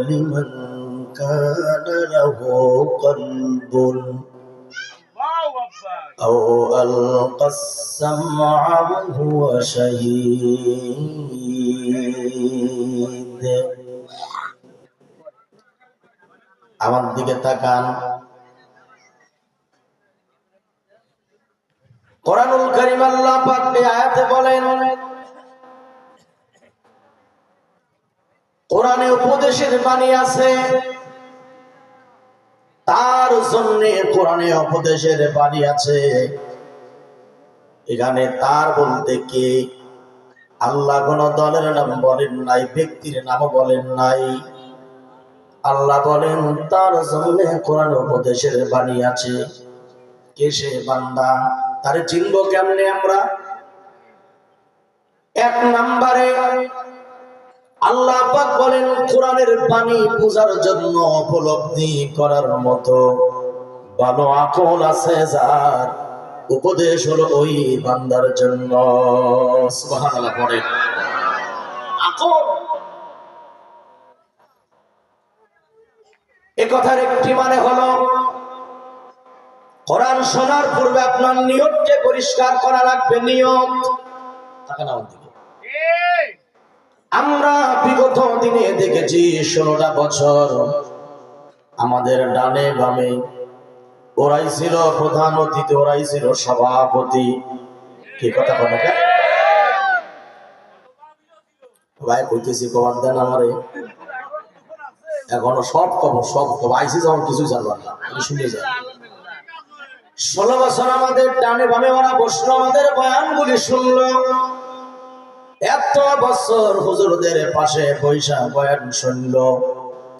لمن كان له قلب أو ألقى السمع وهو شهيد আমার দিকে তাকান কোরআনুল কারীম আল্লাহ পাক এই আয়াতে বলেন কোরআনে উপদেশের বাণী আছে। তার জন্য কোরআনে উপদেশের বাণী আছে। এখানে তার বলতে কি? আল্লাহ কোন দলের নাম বলেন নাই, ব্যক্তির নাম বলেন নাই। আল্লাহ বলেন, তার জন্য কোরআন উপদেশের বাণী আছে। কে সে বান্দা? তারে চিনব কেমনে আমরা? এক নাম্বারে আল্লাহ পাক বলেন, কোরআনের বাণী বোঝার জন্য উপলব্ধি করার মতো ভালো আকল আছে যার উপদেশ হলো ওই বান্দার জন্য। কথার একটি মানে হলো, কোরআন শোনার পূর্বে আপনার নিয়তকে পরিষ্কার করা লাগবে, নিয়ত। আমার দিকে। আমরা বিগত দিনে দেখেছি ষোলোটা বছর আমাদের ডানে বামে ওরাই ছিল প্রধান অতিথি, ওরাই ছিল সভাপতি। কি কথা আমারে। এখনও সব না শুনে যাই। ষোলো বছর আমাদের ডানে বামে ওরা বসল, আমাদের বয়ানগুলি শুনলো। এত বছর হুজুরদের পাশে পয়সা বয়ান শুনলো,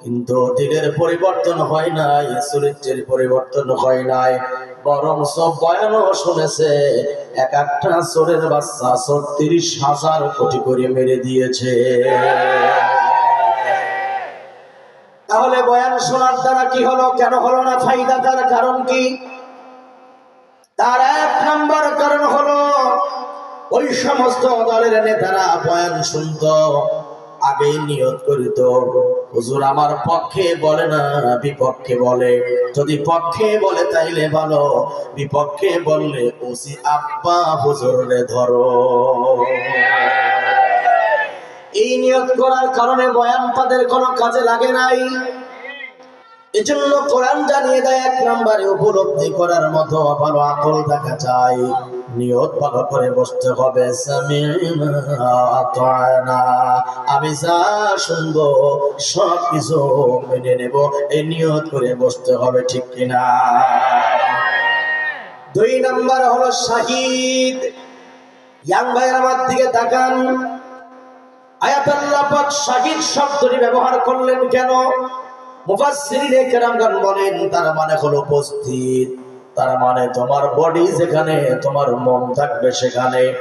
কিন্তু দিনের পরিবর্তন হয় নাই, চরিত্রের পরিবর্তন হয় নাই, বরং সব বয়ানও শুনেছে, এক একটা চোরের বাচ্চা ছত্রিশ হাজার কোটি করে মেরে দিয়েছে। তাহলে বয়ান শোনার দ্বারা কি হলো, কেন হলো না? ফাইদা তার কারণ কি? তার এক নম্বর কারণ হলো ওই সমস্ত দলের নেতারা বয়ান শুনত। আগেই নিয়ত করিত হুজুর আমার পক্ষে বলে না, বিপক্ষে বলে। যদি পক্ষে বলে তাইলে ভালো, বিপক্ষে বললে ওসি আব্বা হুজুরে ধরো। এই নিয়ত করার কারণে বয়ান তাদের কোনো কাজে লাগে নাই। এজন্য কোরআন জানিয়ে দেয়, এক নম্বরে উপলব্ধি করার মতো ভালো আকল দেখা যায়। নিয়ত ভালো করে বসতে হবে আমি যা শুনব সব কিছু মেনে নেব, এই নিয়ত করে বসতে হবে, ঠিক কিনা? দুই নম্বর হলো শাহিদ। ইয়াং ভাইয়ের আমার দিকে তাকান। আয়াতাল্লাহ পাক শাহিদ শব্দটি ব্যবহার করলেন কেন? মুফাসসিরিনে কেরামগণ বলেন, তার মানে হলো উপস্থিত। তার মানে তোমার বডি যেখানে, তোমার মন থাকবে সেখানে।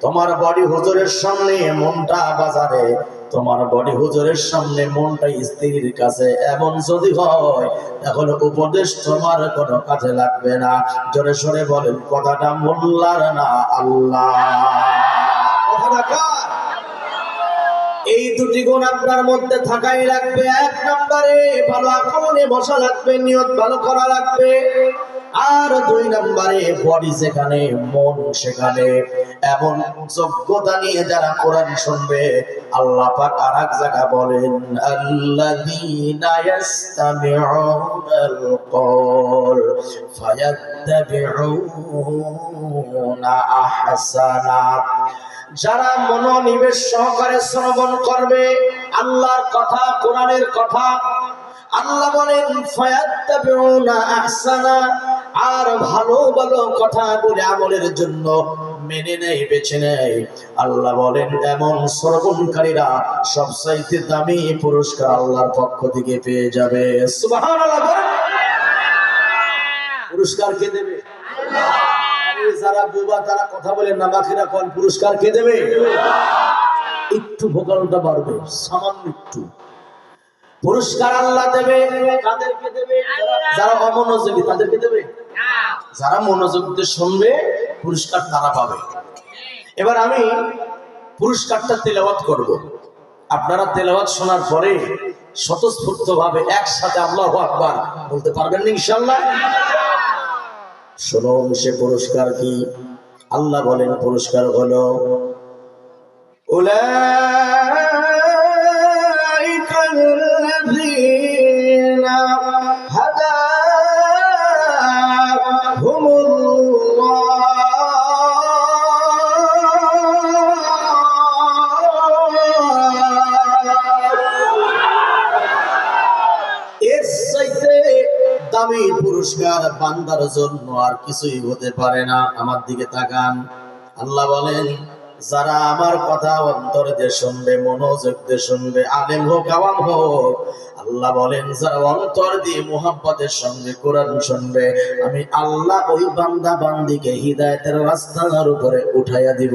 তোমার বডি হুজুরের সামনে, মনটা বাজারে। তোমার বডি হুজুরের সামনে মনটা স্ত্রীর কাছে। এমন যদি হয়, তাহলে উপদেশ তোমার কোনো কাজে লাগবে না। জোরে সরে বলেন, কথাটা মোল্লার না আল্লাহ। এই দুটি গুণ আপনার মধ্যে থাকাই লাগবে। এক নম্বরে ভালো আকমনে বসা লাগবে, নিয়ত ভালো করা লাগবে। আর দুই নম্বরে বডি যেখানে, মন সেখানে। এমন যোগ্যতা নিয়ে যারা কোরআন শুনবে, আল্লাহ পাক আর এক জায়গা বলেন, আল্লাযীনা ইয়াসতামিউনাল কওল ফায়াত্তাবিউনা আহসানা. যারা মনোনিবেশ সহকারে শ্রবণ করবে, আল্লাহর কথা, কোরআনের কথা, আল্লাহ বলেন, ফায়াত্তাবিউনা আহসানা। আর ভালো ভালো কথা বলে আমলের জন্য মেনে নেয়, বেছে নেয়। আল্লাহ বলেন, এমন শ্রবণকারীরা সবচাইতে দামি পুরস্কার আল্লাহর পক্ষ থেকে পেয়ে যাবে। পুরস্কার কে দেবে? যারা বোবা, তারা কথা বলে নামাখিরা কোন। পুরস্কার কে দেবে? একটু ভোকালটা বাড়বে, সামান্য একটু। পুরস্কার আল্লাহ দেবে, কাদেরকে দেবে? যারা অমনোযোগী, তাদেরকে দেবে? যারা মনোযোগ শুনবে, পুরস্কার তারা পাবে। এবার আমি পুরস্কারটা তেলাওয়াত করব। আপনারা তেলাওয়াত শোনার পরে স্বতঃস্ফূর্ত ভাবে একসাথে আল্লাহ আকবর বলতে পারবেন না ইনশাল্লাহ শোনো, সে পুরস্কার কি? আল্লাহ বলেন পুরস্কার হলো ওলা পুরস্কার বান্দার জন্য আর কিছুই হতে পারে না। আমার দিকে তাকান। আল্লাহ বলেন, যারা আমার কথা অন্তর দিয়ে শুনবে, মনোযোগ দিয়ে শুনবে, আলেম হোক, আওয়াম হোক, আল্লাহ বলেন, যারা অন্তর দিয়ে মোহাম্মতের সঙ্গে কোরআন শুনবে, আমি আল্লাহ ওই বান্দা বান্দিকে হৃদায়তের রাস্তার উপরে উঠাইয়া দিব।